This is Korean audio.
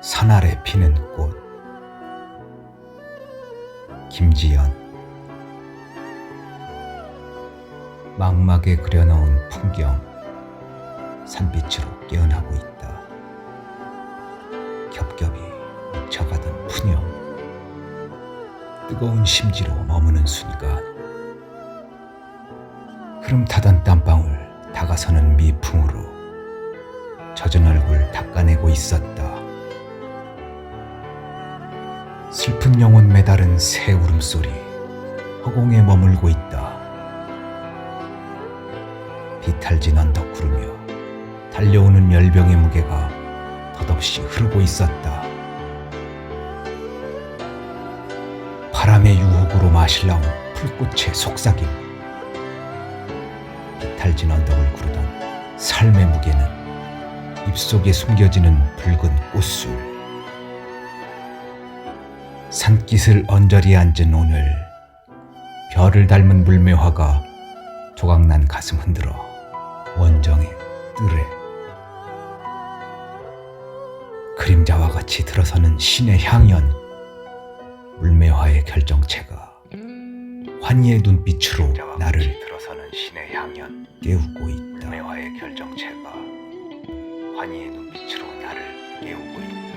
산 아래 피는 꽃. 김지연. 망막에 그려놓은 풍경. 산빛으로 깨어나고 있다. 겹겹이 묻혀가던 푸념 뜨거운 심지로 머무는 순간 흐름 타던 땀방울 다가서는 미풍으로 젖은 얼굴 닦아내고 있었다. 슬픈 영혼 매달은 새 울음소리 허공에 머물고 있다. 비탈진 언덕 구르며 달려오는 열병의 무게가 덧없이 흐르고 있었다. 바람의 유혹으로 마실나온 풀꽃의 속삭임. 비탈진 언덕을 구르던 삶의 무게는 입속에 숨겨지는 붉은 꽃술. 산깃을 언저리에 앉은 오늘 별을 닮은 물매화가 조각난 가슴 흔들어 원정의 뜰에 그림자와 같이 들어서는 신의 향연 물매화의 결정체가 환희의 눈빛으로 나를 들어서는 신의 향연 깨우고 있다. 물매화의 결정체가 환희의 눈빛으로 나를 깨우고 있다.